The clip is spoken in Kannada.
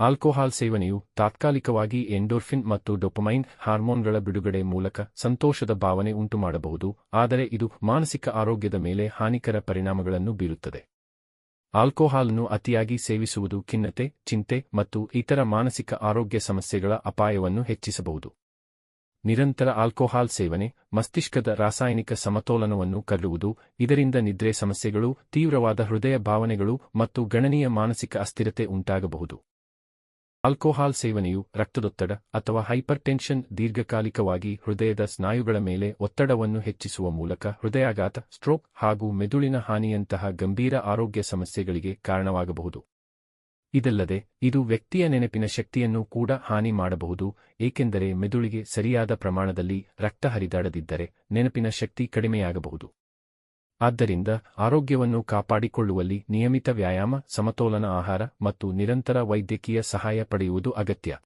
ಆಲ್ಕೋಹಾಲ್ ಸೇವನೆಯು ತಾತ್ಕಾಲಿಕವಾಗಿ ಎಂಡೋರ್ಫಿನ್ ಮತ್ತು ಡೊಪಮೈನ್ ಹಾರ್ಮೋನ್ಗಳ ಬಿಡುಗಡೆ ಮೂಲಕ ಸಂತೋಷದ ಭಾವನೆ ಉಂಟುಮಾಡಬಹುದು, ಆದರೆ ಇದು ಮಾನಸಿಕ ಆರೋಗ್ಯದ ಮೇಲೆ ಹಾನಿಕರ ಪರಿಣಾಮಗಳನ್ನು ಬೀರುತ್ತದೆ. ಆಲ್ಕೋಹಾಲ್ನ್ನು ಅತಿಯಾಗಿ ಸೇವಿಸುವುದು ಖಿನ್ನತೆ, ಚಿಂತೆ ಮತ್ತು ಇತರ ಮಾನಸಿಕ ಆರೋಗ್ಯ ಸಮಸ್ಯೆಗಳ ಅಪಾಯವನ್ನು ಹೆಚ್ಚಿಸಬಹುದು. ನಿರಂತರ ಆಲ್ಕೋಹಾಲ್ ಸೇವನೆ, ಮಸ್ತಿಷ್ಕದ ರಾಸಾಯನಿಕ ಸಮತೋಲನವನ್ನು ಕಲ್ಲುವುದು ಇದರಿಂದ ನಿದ್ರೆ ಸಮಸ್ಯೆಗಳು, ತೀವ್ರವಾದ ಹೃದಯ ಭಾವನೆಗಳು ಮತ್ತು ಗಣನೀಯ ಮಾನಸಿಕ ಅಸ್ಥಿರತೆ ಉಂಟಾಗಬಹುದು. ಆಲ್ಕೋಹಾಲ್ ಸೇವನೆಯು ರಕ್ತದೊತ್ತಡ ಅಥವಾ ಹೈಪರ್ಟೆನ್ಷನ್ ದೀರ್ಘಕಾಲಿಕವಾಗಿ ಹೃದಯದ ಸ್ನಾಯುಗಳ ಮೇಲೆ ಒತ್ತಡವನ್ನು ಹೆಚ್ಚಿಸುವ ಮೂಲಕ ಹೃದಯಾಘಾತ, ಸ್ಟ್ರೋಕ್ ಹಾಗೂ ಮೆದುಳಿನ ಹಾನಿಯಂತಹ ಗಂಭೀರ ಆರೋಗ್ಯ ಸಮಸ್ಯೆಗಳಿಗೆ ಕಾರಣವಾಗಬಹುದು. ಇದಲ್ಲದೆ, ಇದು ವ್ಯಕ್ತಿಯ ನೆನಪಿನ ಶಕ್ತಿಯನ್ನು ಕೂಡ ಹಾನಿ ಮಾಡಬಹುದು, ಏಕೆಂದರೆ ಮೆದುಳಿಗೆ ಸರಿಯಾದ ಪ್ರಮಾಣದಲ್ಲಿ ರಕ್ತ ಹರಿದಾಡದಿದ್ದರೆ ನೆನಪಿನ ಶಕ್ತಿ ಕಡಿಮೆಯಾಗಬಹುದು. ಆದ್ದರಿಂದ ಆರೋಗ್ಯವನ್ನು ಕಾಪಾಡಿಕೊಳ್ಳುವಲ್ಲಿ ನಿಯಮಿತ ವ್ಯಾಯಾಮ ಸಮತೋಲನ ಆಹಾರ ಮತ್ತು ನಿರಂತರ ವೈದ್ಯಕೀಯ ಸಹಾಯ ಪಡೆಯುವುದು ಅಗತ್ಯ.